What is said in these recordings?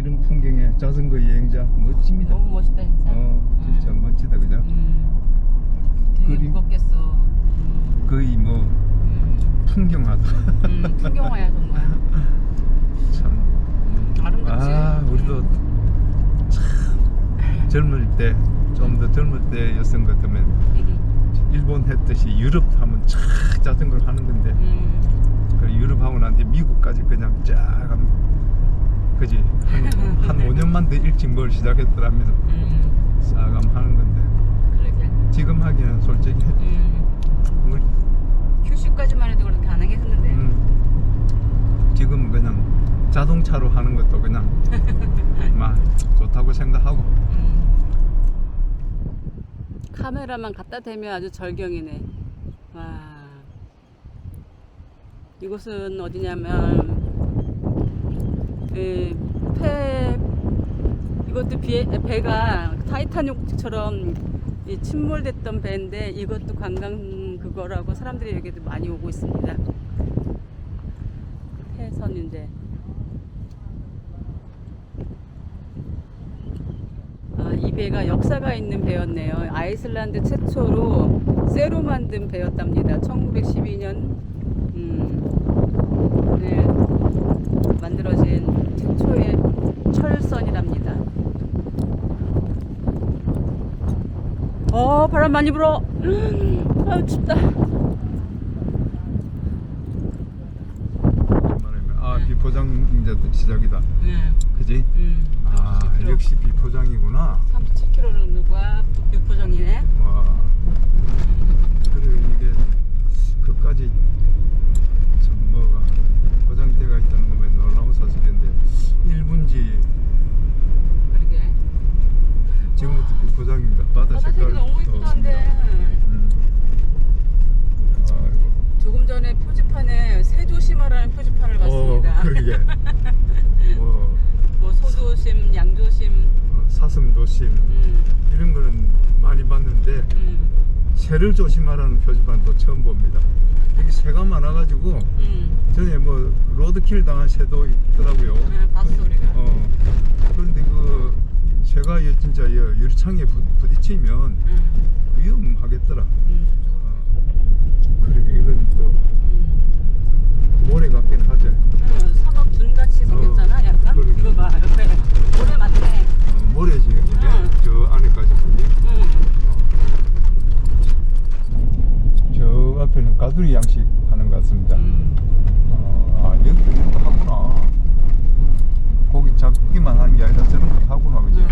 이런 풍경에 자전거 여행자 멋집니다. 너무 멋있다 진짜. 어, 진짜 음. 멋지다 그죠? 음. 되게 그림- 무겁겠어. 음. 거의 뭐 음. 풍경하다. 음, 풍경화야 정말. 참. 아름답지. 아, 우리도 참 젊을 때, 좀 더 젊을 때였던 것 같으면 음. 일본 했듯이 유럽 하면 쫙 자전거를 하는 건데 음. 그 유럽 하고 난 뒤에 미국까지 그냥 쫙 하면 그지 한, 한 5년만 더 일찍 뭘 시작했더라면 음. 싹 하면 하는 건데 그러게. 지금 하기는 솔직히 음. 우리, 휴식까지만 해도 그렇게 가능했었는데. 음, 지금 그냥 자동차로 하는 것도 그냥 막 좋다고 생각하고 음. 카메라만 갖다 대면 아주 절경이네. 와. 이곳은 어디냐면 에, 폐 이것도 비, 배가 타이타닉처럼 이 침몰됐던 배인데 이것도 관광 그거라고 사람들이 여기도 많이 오고 있습니다. 폐선인데. 아, 이 배가 역사가 있는 배였네요. 아이슬란드 최초로 쇠로 만든 배였답니다. 1912년 음, 네, 만들어진 최초의 철선이랍니다. 어, 바람 많이 불어. 아, 춥다. 아 비포장 이제 시작이다 네, 그지? 음, 아 37km. 역시 비포장이구나 37km를 누가 육포정이네. 와 그래 이게 그까지 좀 뭐가 포장대가 있다는 놈에 놀라운 사실인데 1분지 그러게. 지금부터 비포장입니다 바다 바다 색깔 색이 너무 이쁘던데. 음. 아이고 조금 전에 표지판에 새 조심하라는 표지판을 봤습니다. 어, 그러게 뭐 뭐 소조심, 양조심. 어, 사슴 조심 음, 이런 거는 많이 봤는데 음, 새를 조심하라는 표지판도 처음 봅니다. 여기 새가 많아가지고 음. 전에 뭐 로드킬 당한 새도 있더라고요. 네, 봤어 우리가. 어. 그런데 그 새가 이 진짜 이 유리창에 부, 부딪히면 음, 위험하겠더라. 음. 어. 그리고 이건 또 음. 모래 같긴 하죠. 음, 사막 둔 같이 생겼잖아, 약간. 그러게. 이거 봐, 옆에 모래 맞네. 어, 모래지 이게 응. 저 안에까지 보니. 음, 저 앞에는 가두리 양식 하는 것 같습니다. 음. 아, 여기 이런 거 하구나. 고기 잡기만 하는 게 아니라 저런 것도 하구나, 그지? 음.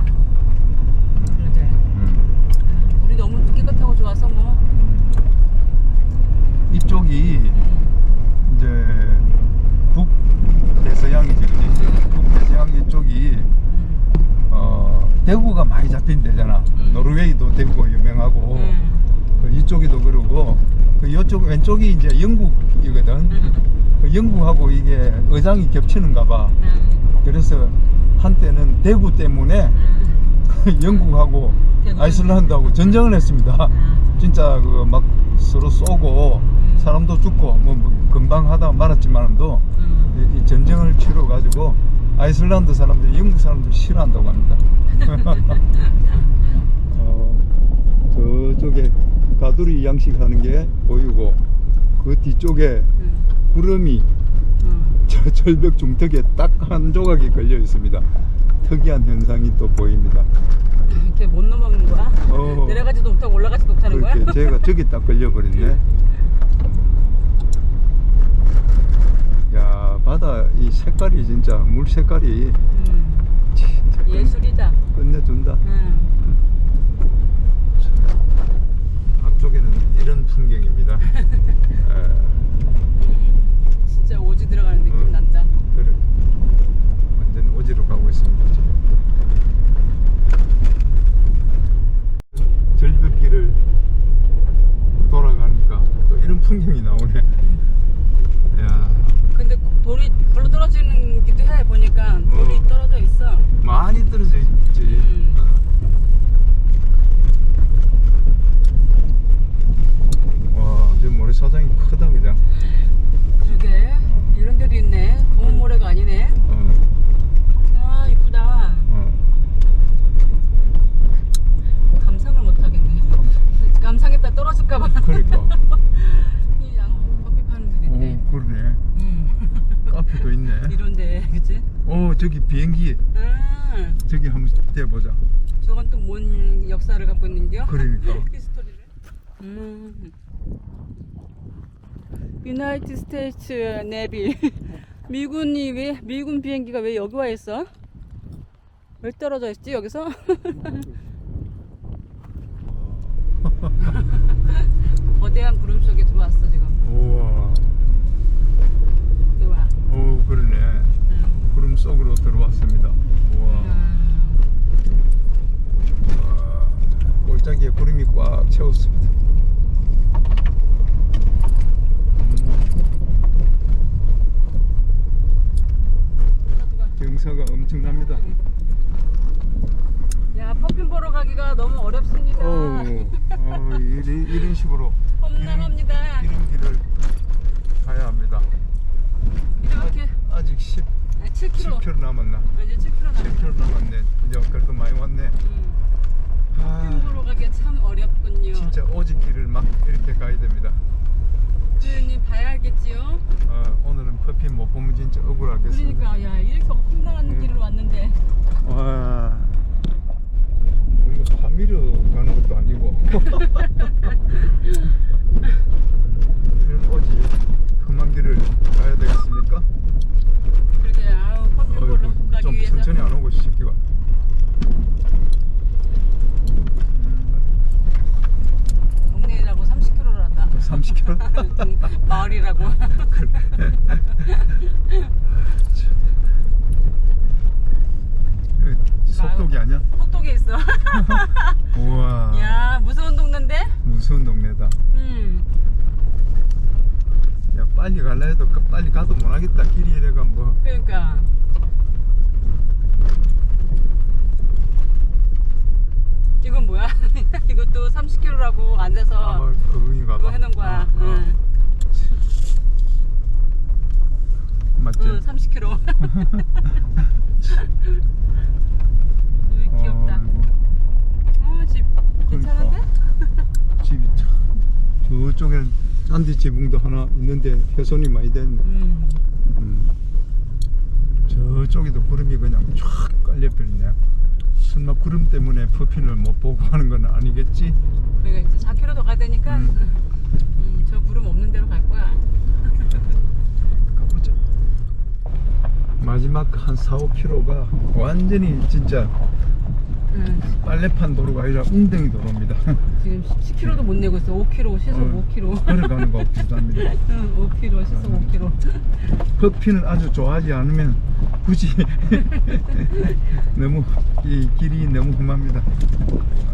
그러게. 음. 음, 우리 너무 깨끗하고 좋아서 뭐. 이쪽이 음, 이제 북대서양이지, 그지? 북대서양 이쪽이 음, 어, 대구가 많이 잡힌 데잖아. 음. 노르웨이도 대구가 유명하고, 음, 그 이쪽이도 그러고, 그 이쪽 왼쪽이 이제 영국이거든. 음, 그 영국하고 이게 의장이 겹치는가 봐. 음, 그래서 한때는 대구 때문에 음, 영국하고. 아이슬란드하고 전쟁을 했습니다. 음. 진짜 그 막 서로 쏘고 음. 사람도 죽고 뭐, 뭐 금방 하다 말았지만도 음. 이, 이 전쟁을 치러 가지고 아이슬란드 사람들이 영국 사람들 싫어한다고 합니다. 어, 저쪽에 가두리 양식 하는 게 보이고 그 뒤쪽에 음, 구름이 음. 저 절벽 중턱에 딱 한 조각이 걸려 있습니다. 특이한 현상이 또 보입니다. 이렇게 못 넘어가는 거야? 어. 내려가지도 못하고 올라가지도 못하는 거야? 제가 저기 딱 걸려버렸네. 야 바다 이 색깔이 진짜 물 색깔이 음, 진짜 끝- 예술이다. 끝내준다. 음. 앞쪽에는 이런 풍경입니다. 에, 음, 진짜 오지 들어가는 느낌 음. 난다. 그래. 완전 오지로 가고 있습니다 지금. 절벽길을 돌아가니까 또 이런 풍경이 나오네. 음. 야 근데 돌이 별로 떨어지는 기도 해 보니까 돌이 어. 떨어져 있어. 많이 떨어져 있지. 음. 와, 저 모래사장이 크다 그냥. 그러게 이런 데도 있네. 검은 모래가 아니네. 어. 아 이쁘다. 떨어질까봐. 그러니까. 이 양 커피 파는 데 있네. 오 그러네. 음. 카페도 있네. 이런데, 그치? 오 저기 비행기 아, 저기 한번 떼보자. 저건 또 뭔 역사를 갖고 있는겨? 그러니까. 히스토리를. 음. 유나이티드 스테이츠 네비. 미군이 왜 미군 비행기가 왜 여기 와 있어? 왜 떨어져 있지 여기서? 거대한 구름 속에 들어왔어 지금. 우와. 여기 와. 오 그러네. 음. 구름 속으로 들어왔습니다. 우와. 음. 아, 골짜기에 구름이 꽉 채웠습니다. 음, 경사가 엄청납니다. 야 퍼퓸 보러 가기가 너무 어렵습니다. 어우, 어, 이런, 이런 식으로 험난합니다. 이런 길을 가야 합니다. 이렇게 아 직 10, 7km. 10km 남았나? 이제 7km 남았어. 7km 남았네. 이제 그래도 많이 왔네. 음. 아, 보러 가기가 참 어렵군요. 진짜 오직 길을 막 이렇게 가야 됩니다. 주인님 봐야 알겠지요? 어, 오늘은 퍼핀 못 보면 진짜 억울하겠습니다. 그러니까 야 이렇게 험난한 음. 길을 왔는데 와, 파미르 가는 것도 아니고. 오지 험한 길을 가야 되겠습니까? 그렇게 아우 퍼퓸 보러 가기 좀 위해서 천천히 안 오고 싶기가. 동네라고 30km를 한다. 30km? 마을이라고. 그 속독이 아니야? 속독에 있어. 우와. 야 무서운 동네인데? 무서운 동네다. 음. 야 빨리 갈라 해도 가- 빨리 가도 못 하겠다. 길이 이래가 뭐. 그러니까. 이건 뭐야? 이것도 30km라고 앉아서 아마 그건가 그거 봐. 해놓은 거야. 어, 어. 응. 맞지? 응, 30km. 음, 귀엽다. 어, 집 괜찮은데? 그러니까. 집이 참 저쪽에는 짠디 지붕도 하나 있는데 훼손이 많이 됐네. 음. 음. 저쪽에도 구름이 그냥 쫙 깔려버리네. 설마 구름 때문에 퍼핀을 못 보고 하는 건 아니겠지? 그러니까 이제 4km 더 가야 되니까 음. 음, 저 구름 없는 데로 갈 거야. 가보자. 마지막 한 4, 5km가 완전히 진짜 음, 빨래판 도로가 아니라 웅덩이 도로입니다. 지금 10km도 못 내고 있어. 5km, 시속 어, 5km. 걸어가는 거 비슷합니다. 응, 5km, 시속 5km. 퍼핀을 아주 좋아하지 않으면 굳이 너무 이 길이 너무 험합니다.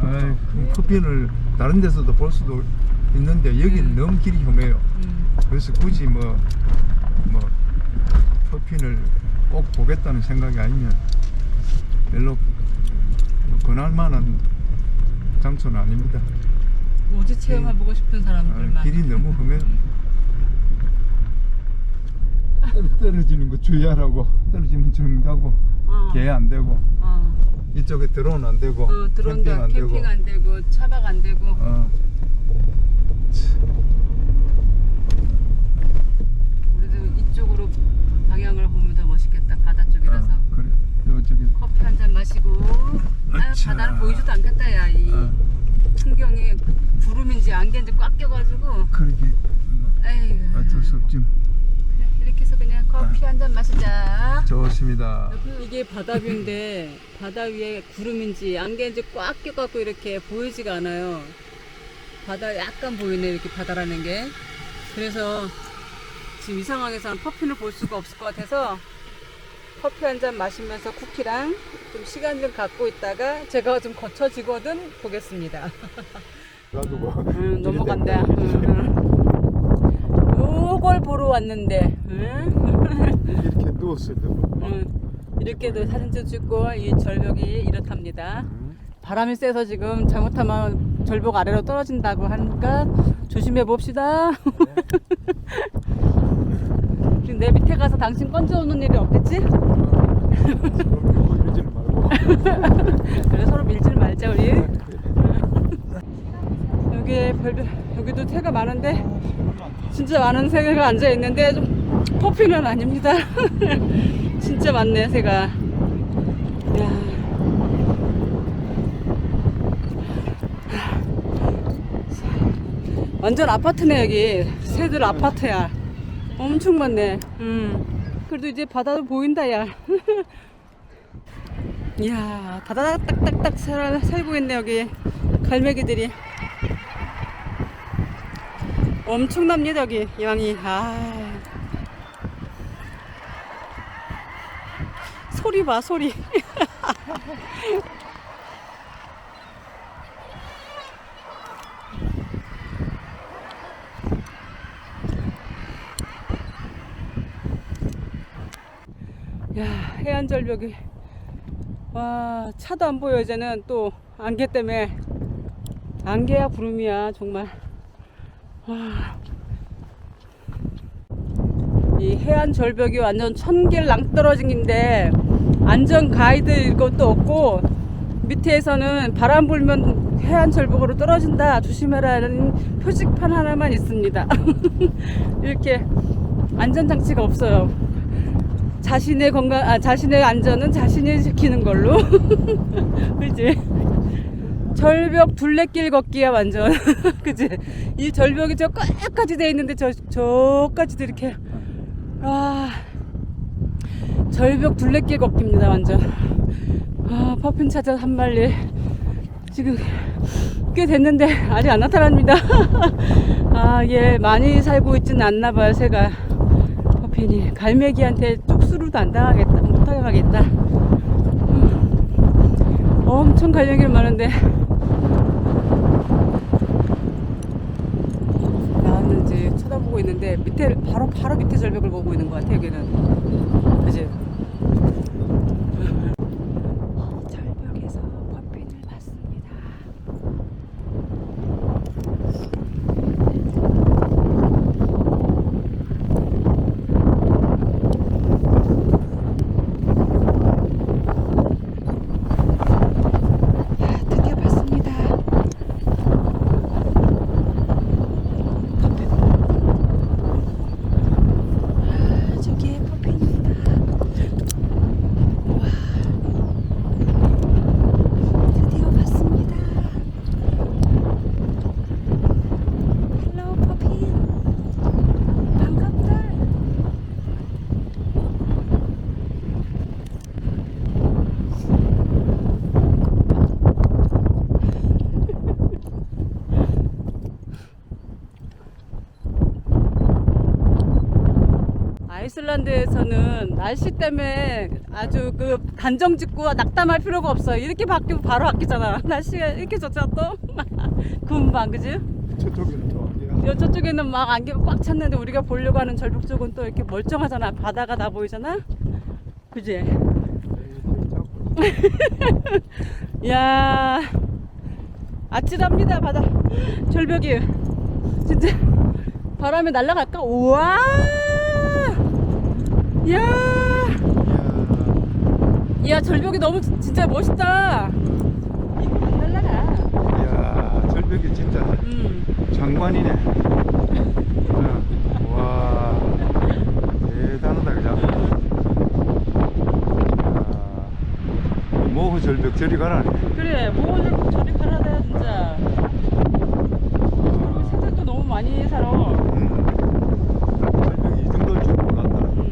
아이, 퍼핀을 다른 데서도 볼 수도 있는데 여기는 음. 너무 길이 험해요. 음. 그래서 굳이 뭐, 뭐, 퍼핀을 꼭 보겠다는 생각이 아니면 별로 뭐 권할 만한 장소는 아닙니다. 우주 체험해보고 싶은 아, 사람들만. 길이 너무 험해요. 떨- 떨어지는 거 주의하라고. 떨어지면 죽는다고. 어. 개안 되고. 어. 이쪽에 드론 안 되고. 어, 드론도 캠핑 안 캠핑 되고. 안 되고, 차박 안 되고. 어. 우리도 이쪽으로 방향을 보면 더 멋있겠다. 바다 쪽이라서. 어, 그래. 요 저기. 커피 한 잔 마시고. 아. 바다는 보이지도 않겠다, 야. 이 어, 풍경이 구름인지 안개인지 꽉 껴가지고. 그러게. 뭐, 에이구. 어쩔 수 없지. 그래, 이렇게 해서 그냥 커피 한 잔 마시자. 좋습니다. 이게 바다 뷰인데 바다 위에 구름인지 안개인지 꽉 껴갖고 이렇게 보이지가 않아요. 바다 약간 보이네 이렇게 바다라는 게. 그래서 지금 이 상황에서는 퍼핀을 볼 수가 없을 것 같아서 커피 한 잔 마시면서 쿠키랑 좀 시간 좀 갖고 있다가 제가 좀 거쳐지거든 보겠습니다. 나도 뭐. 응, 넘어간다. 응, 응. 요걸 보러 왔는데. 응? 이렇게 누웠을 때. 뭐. 응. 이렇게도 사진도 찍고 이 절벽이 이렇답니다. 음. 바람이 세서 지금 잘못하면 절벽 아래로 떨어진다고 하니까 조심해 봅시다. 지금 내 밑에 가서 당신 건져오는 일이 없겠지? 걸리지는 말고. 그래 서로 밀지를 말자 우리. 여기 별별 여기도 새가 많은데 진짜 많은 새가 앉아 있는데 좀 커피는 아닙니다. 진짜 많네 새가. 야. 완전 아파트네 여기 새들 아파트야. 엄청 많네. 음. 그래도 이제 바다도 보인다 야. 이야 다다닥 딱딱딱 살, 살고 있네 여기 갈매기들이. 엄청납니다 여기 양이 아 소리 봐 소리 야 해안 절벽이 와 차도 안 보여 이제는 또 안개 때문에 안개야 구름이야 정말 와. 이 해안 절벽이 완전 천길 낭떠러진인데 안전 가이드 이것도 없고 밑에서는 바람 불면 해안 절벽으로 떨어진다 조심해라는 표지판 하나만 있습니다. 이렇게 안전 장치가 없어요. 자신의 건강, 아 자신의 안전은 자신이 지키는 걸로. 그지? 절벽 둘레길 걷기야 완전. 그지? 이 절벽이 저 끝까지 돼 있는데 저 저까지도 이렇게. 아 절벽 둘레길 걷기입니다 완전. 아 퍼핀 찾아 한 마리 지금 꽤 됐는데 아직 안 나타납니다. 아얘 많이 살고 있지는 않나 봐요 새가. 퍼핀이. 갈매기한테 쪽 수로도 안 당하겠다 못 당하겠다. 음, 엄청 갈매기가 많은데. 나왔는지 쳐다보고 있는데 밑에 바로 바로 밑에 절벽을 보고 있는 것 같아 여기는. 그지? 절벽에서 퍼핀을 봤습니다. 아, 드디어 봤습니다. 퍼핀. 아, 저기에 퍼핀입니다. 와. 드디어 봤습니다. 헬로 퍼핀. 반갑다. 아이슬란드에서는 날씨 때문에 아주 그 단정 짓고 낙담할 필요가 없어요. 이렇게 바뀌고 바로 바뀌잖아. 날씨가 이렇게 좋잖아 또. 금방 그지? 저쪽에는 또 여 저쪽에는 막 안개가 꽉 찼는데 우리가 보려고 하는 절벽 쪽은 또 이렇게 멀쩡하잖아. 바다가 다 보이잖아. 그지? 야 아찔합니다 바다 절벽이 진짜 바람에 날아갈까? 우와 야, 야 절벽이 너무 진- 진짜 멋있다. 날라가. 이야 절벽이 진짜 음. 장관이네 어, 와 대단하다 그죠 이야, 모호 절벽 저리 가라네 그래 모호절 저리 가라 돼 진짜. 그리고 새들도 너무 많이 살아. 음. 절벽이 이 정도일 줄 몰랐다 음.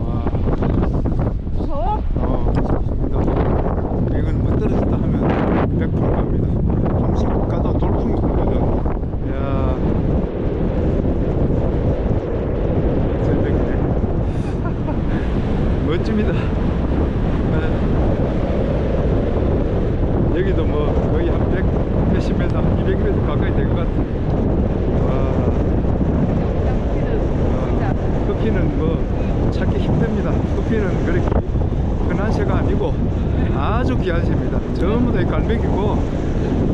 와 무서워? 어, 무섭습니다. 이건 뭐 떨어졌다 하면 100% 갑니다. 30 가다 돌풍이 불거든. 야 절벽이네. 멋집니다. 네. 여기도 뭐 거의 한 100, 몇십 m, 200m 가까이 될 것 같아. 와. 보이자. 커피는 뭐 찾기 힘듭니다. 커피는 그렇게 흔한 새가 아니고 아주 귀한 새입니다. 전부 다 갈매기고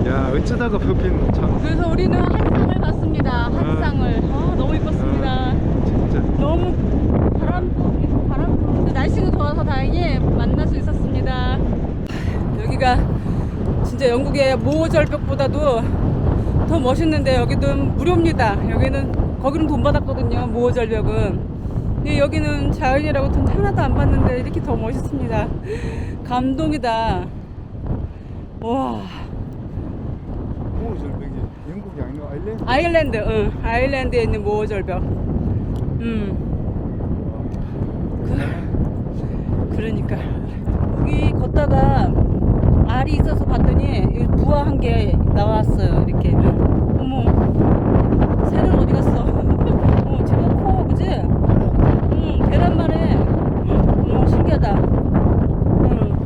야 어쩌다가 커피는 참 그래서 우리는 한상을 봤습니다. 한상을. 아 너무 이뻤습니다. 진짜 너무 바람 바람 부는데 날씨가 좋아서 다행히 만날 수 있었습니다. 여기가 진짜 영국의 모절벽보다도 더 멋있는데 여기는 무료입니다. 여기는 거기는 돈 받았거든요. 모호절벽은. 근데 여기는 자연이라고 돈 하나도 안 받는데 이렇게 더 멋있습니다. 감동이다. 와. 오 절벽이 영국이 아니고 아일랜드 아일랜드, 응. 아일랜드에 있는 모호절벽. 음. 그러니까 여기 걷다가 알이 있어서 봤더니 여기 부화한 게 나왔어요. 이렇게. 어머. 새는 어디 갔어? 어, 제법 커, 그지? 응, 계란만 해. 어머, 신기하다. 응.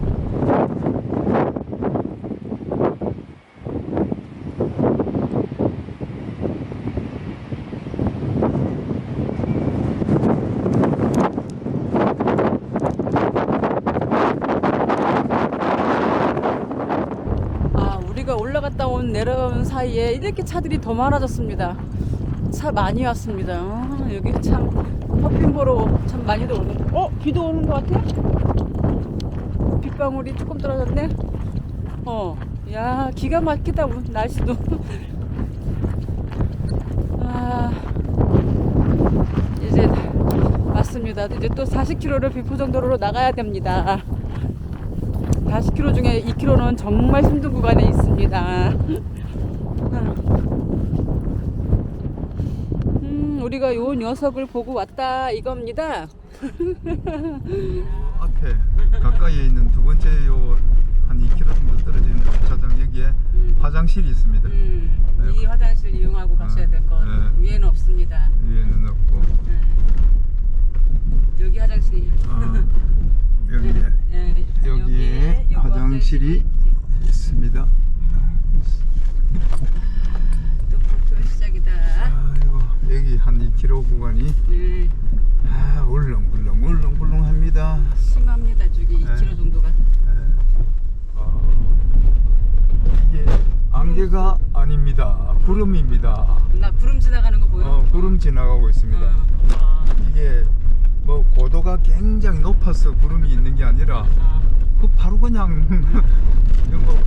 아, 우리가 올라갔다 온 내려온 이렇게 차들이 더 많아졌습니다. 차 많이 왔습니다. 아, 여기 참 퍼핀 보러 참 많이들 오는. 어, 비도 오는 것 같아? 빗방울이 조금 떨어졌네. 어, 야, 기가 막히다 날씨도. 아, 이제 맞습니다. 이제 또 40km를 비포정도로로 나가야 됩니다. 40km 중에 2km는 정말 힘든 구간에 있습니다. 음, 우리가 요 녀석을 보고 왔다 이겁니다. 앞에 가까이에 있는 두 번째 요한 2km 정도 떨어져 있는 주차장 여기에 음. 화장실이 있습니다. 음, 네. 이 화장실 이용하고 가셔야 될 것. 네. 위에는 없습니다. 위에는 없고 음. 여기 화장실이. 어, 여기에 예, 여기에 여기에 요거 화장실이 있습니다. 1km 구간이 네. 아, 울렁불렁 울렁불렁합니다. 심합니다. 저기 2km 정도가. 네. 이게 안개가 아닙니다. 구름입니다. 나 구름 지나가는 거 보여? 어, 구름 지나가고 있습니다. 어. 이게 뭐 고도가 굉장히 높아서 구름이 있는 게 아니라 아. 그 바로 그냥 뭐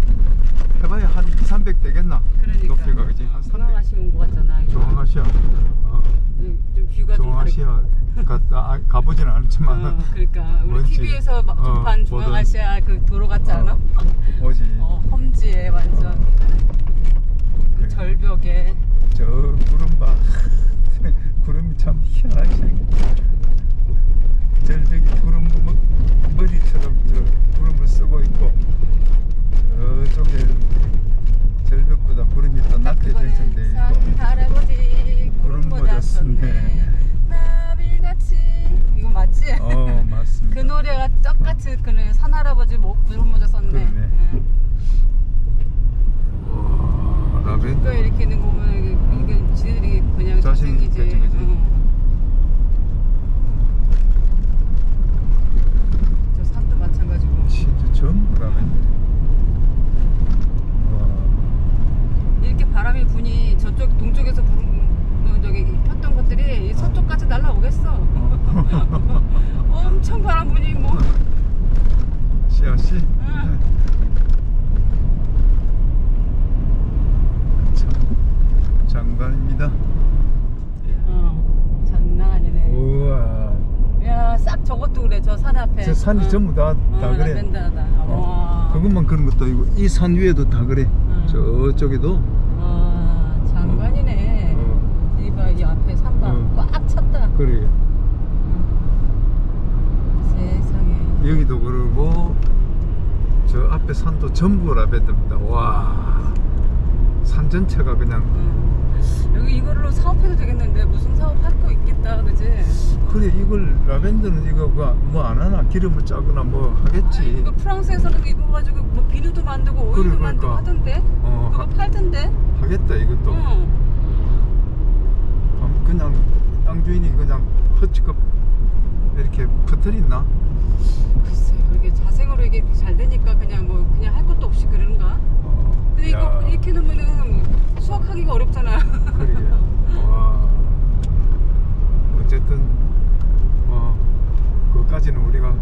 해봐야 한 2, 300 되겠나? 그러니까. 높이가 그지? 한 300. 중앙아시 온것 같잖아. 이거. 중앙아시아. 어, 좀, 뷰가 중앙아시아 갔다 아, 가보지는 않지만 어, 그러니까 우리 뭔지. TV에서 막 어, 접한 보던- 중앙아시아 그 도로 같지 않아? 뭐지? 어, 험지에 완전 그 그래. 절벽에 저 구름 봐. 구름이 참 희한하게. 절벽이 구름 머, 머리처럼 저 구름을 쓰고 있고 저쪽에 절벽보다 구름이 더 낮게 있고 할아버지 구름 썼네 썼네. 나비같이 이거 맞지? 어 맞습니다. 그 노래가 똑같이 그네 산 할아버지 목 구름 모자 썼네 그러네. 응. 와, 라벤더. 또 이렇게 있는 거 보면 이게, 이게 지들이 그냥 자신 자생이지 있겠지, 그지? 응. 저 산도 마찬가지고 진짜 전부 라벤더. 와. 이렇게 바람이 부니 저쪽 동쪽에서 부른 어, 저기 폈던 것들이 이 서쪽까지 날라오겠어. 엄청 바람 부니 뭐. 씨앗이 응. 참 장관입니다. 어, 장난 아니네. 우와. 야, 싹 저것도 그래. 저 산 앞에. 저 산이 어. 전부 다, 다 어, 그래. 라벤더다. 어, 와. 그것만 그런 것도 아니고 이 산 위에도 다 그래. 응. 저쪽에도 와, 장관이네. 어. 이봐, 이 앞에 산봐. 어. 꽉 찼다. 그래. 세상에. 여기도 그러고 저 앞에 산도 전부 라벤더입니다. 와. 산 전체가 그냥 응. 여기 이걸로 사업해도 되겠는데 무슨 사업 할 거 있겠다, 그지? 그래 이걸 라벤더는 이거 뭐 안 하나 기름을 짜거나 뭐 아, 하겠지. 이거 프랑스에서는 이거 가지고 뭐 비누도 만들고 오일도 그래, 만들고 그러니까. 하던데 어, 그거 하- 팔던데 하겠다 이것도. 응. 아, 그냥 땅 주인이 그냥 허치급 이렇게 퍼뜨렸나? 글쎄 그게 자생으로 이게 잘 되니까 그냥 뭐 그냥 할 것도 없이 그러는가 어, 근데 야, 이거 이렇게 놓으면은 수확하기가 어렵잖아 그러게. 와. 어쨌든 뭐 그것까지는 우리가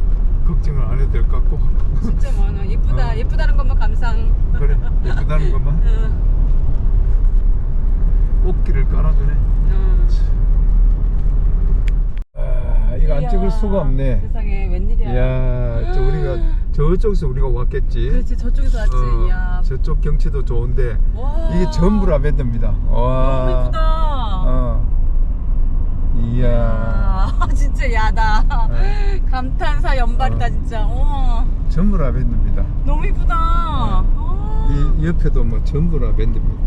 걱정을 안 해도 될 것 같고 진짜 많아 예쁘다 어. 예쁘다는 것만 감상 그래 예쁘다는 것만 응. 미끄럼길을 깔아주네. 어. 아, 이거 안 찍을 수가 없네. 세상에 웬일이야. 이야, 저 우리가 저쪽에서 우리가 왔겠지. 그렇지 저쪽에서 왔지. 어, 이야. 저쪽 경치도 좋은데 와. 이게 전부 라벤더입니다. 너무 와. 예쁘다. 어. 이야. 아, 진짜 야다. 어. 감탄사 연발이다 어. 진짜. 어. 전부 라벤더입니다. 너무 이쁘다. 어. 이 옆에도 뭐 전부 라벤더입니다.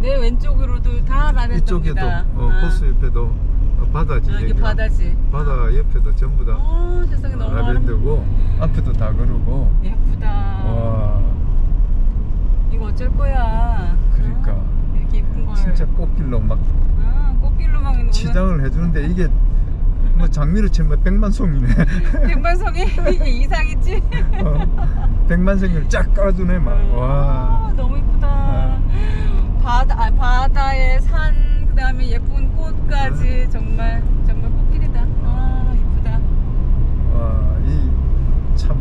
내 왼쪽으로도 다 라벤더입니다. 이쪽에도 어, 아. 호수 옆에도 어, 바다지. 아, 이게 여기가. 바다지. 바다 옆에도 전부 다 어, 세상에 너무 라벤더고 앞에도 다 그러고. 아름- 예쁘다. 와. 이거 어쩔 거야. 그러니까. 어? 이렇게 이쁜 걸. 진짜 꽃길로 막 아, 꽃길로 막 오는. 치장을 해주는데 이게 뭐 장미로 치면 백만송이네. 백만성이 이게 이상이지. 어, 백만송이를 쫙 깔아주네 막. 와. 아, 너무 이쁘다. 바다, 아, 바다에 산, 그 다음에 예쁜 꽃까지 정말 정말 꽃길이다. 아 이쁘다. 와, 이참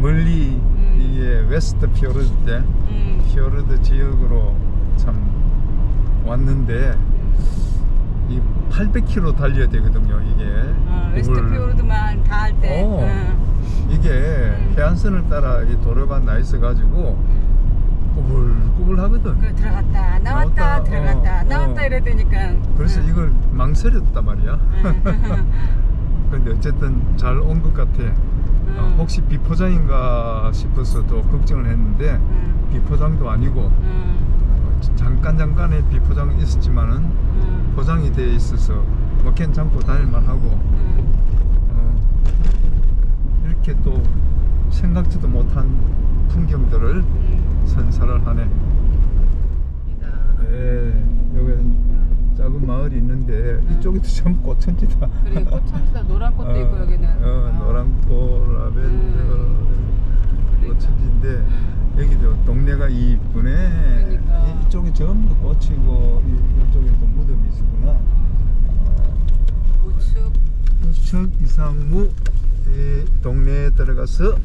멀리 음. 이게 웨스트 피어르드 때 음. 피어르드 지역으로 참 왔는데 이 800km 달려야 되거든요 이게. 어, 웨스트 피오르드만 다 할 때. 어. 응. 이게 음. 해안선을 따라 이 도로가 나 있어 가지고 꾸불꾸불하거든. 그 들어갔다 나왔다 나왔다, 들어갔다 어, 나왔다 어. 이래야 되니까. 그래서 응. 이걸 망설였단 말이야. 응. 근데 어쨌든 잘 온 것 같아. 어, 응. 혹시 비포장인가 싶어서 또 걱정을 했는데 응. 비포장도 아니고 응. 어, 잠깐 잠깐의 비포장은 있었지만은 응. 포장이 돼 있어서 뭐 괜찮고 다닐만하고 응. 어, 이렇게 또 생각지도 못한 풍경들을 응. 선사를 하네. 예, 여기 작은 마을이 있는데 이쪽에도 전부 꽃천지다. 그래 꽃천지다 노란 꽃도 어, 있고 여기는. 어, 노란 꽃, 라벤더, 그러니까. 꽃천지인데 여기도 동네가 이쁘네. 그러니까. 이- 이쪽에 전부 꽃이고 이- 이쪽에 또 무덤이 있구나. 어, 우측 우측 이상무 이 동네에 들어가서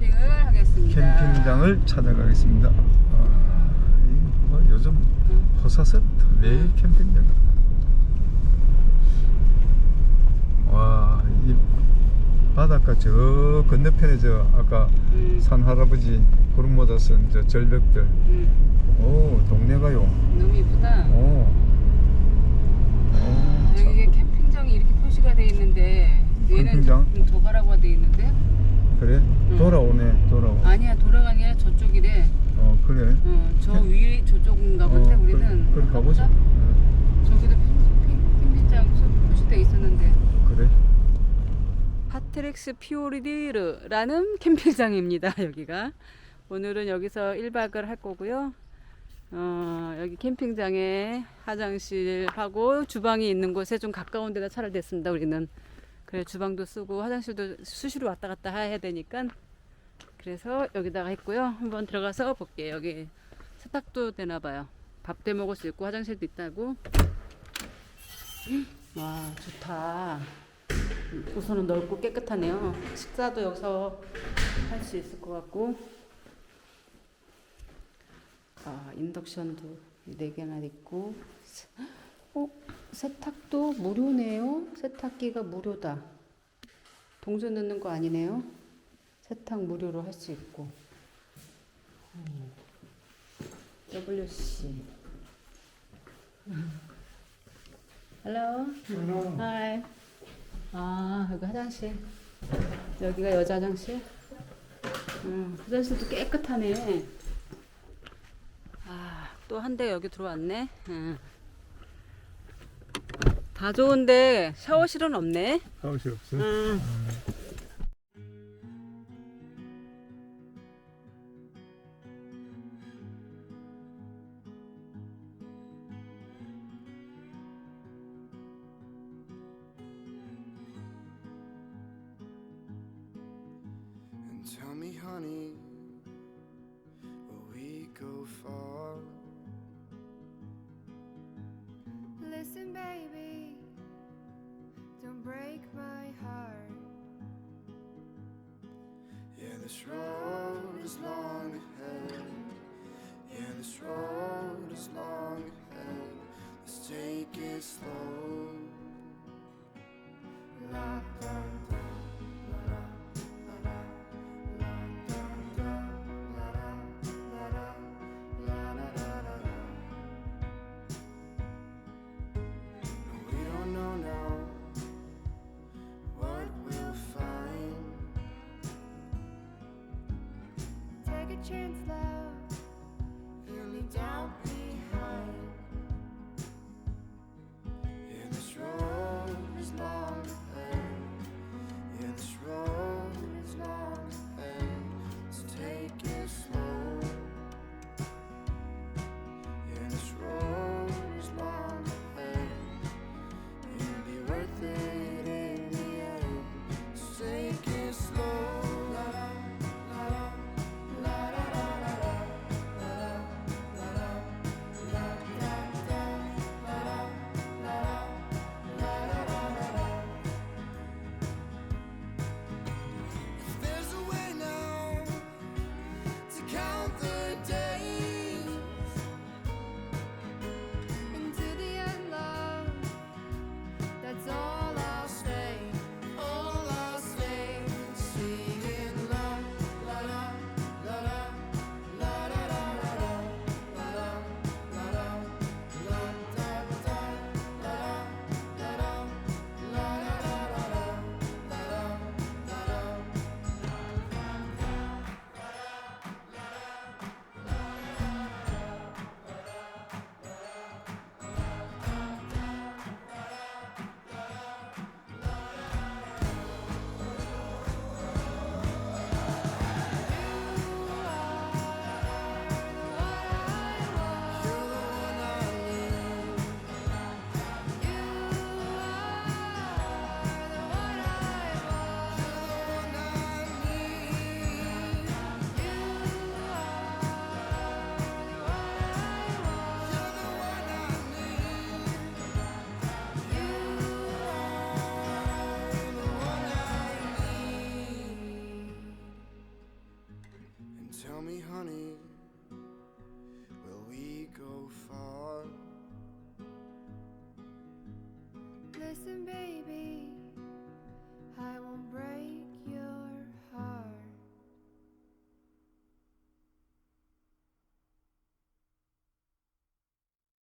캠핑을 하겠습니다. 캠핑장을 찾아가겠습니다. 아, 이뭐 요즘 호사서 매일 캠핑장. 와, 이 바닷가 저 건너편에 저 아까 음. 산 할아버지 구름 모자 쓴저 절벽들. 음. 오, 동네가요. 너무 이쁘다. 오. 오, 아, 참. 여기에 캠핑장이 이렇게 표시가 돼 있는데 얘는 캠핑장? 음, 도가라고 돼 있는데 그래? 돌아오네, 돌아오. 아니야 돌아가는 게 아니라 저쪽이래. 어, 그래. 어, 저 위 저쪽인가 본데 어, 우리는 그럼 가보자. 가보자. 어, 저기도 캠- 캠핑장 소- 표시돼 있었는데. 그래. 파트렉스 피오리디르라는 캠핑장입니다. 여기가 오늘은 여기서 1박을 할 거고요. 어, 여기 캠핑장에 화장실하고 주방이 있는 곳에 좀 가까운 데다 차를 댔습니다. 우리는 그래 주방도 쓰고 화장실도 수시로 왔다 갔다 해야 되니까 그래서 여기다가 했고요. 한번 들어가서 볼게요. 여기 세탁도 되나 봐요. 밥도 해 먹을 수 있고 화장실도 있다고. 와 좋다. 우선은 넓고 깨끗하네요. 식사도 여기서 할 수 있을 것 같고. 아, 인덕션도 네 개나 있고. 세- 어, 세탁도 무료네요. 세탁기가 무료다. 동전 넣는 거 아니네요. 세탁 무료로 할 수 있고. 음. WC. Hello. Hello. Hi. 아, 여기 화장실. 여기가 여자 화장실. 음, 화장실도 깨끗하네. 아, 또 한 대 여기 들어왔네. 응. 다 좋은데 샤워실은 없네. 샤워실 없어? 음. Chance, love.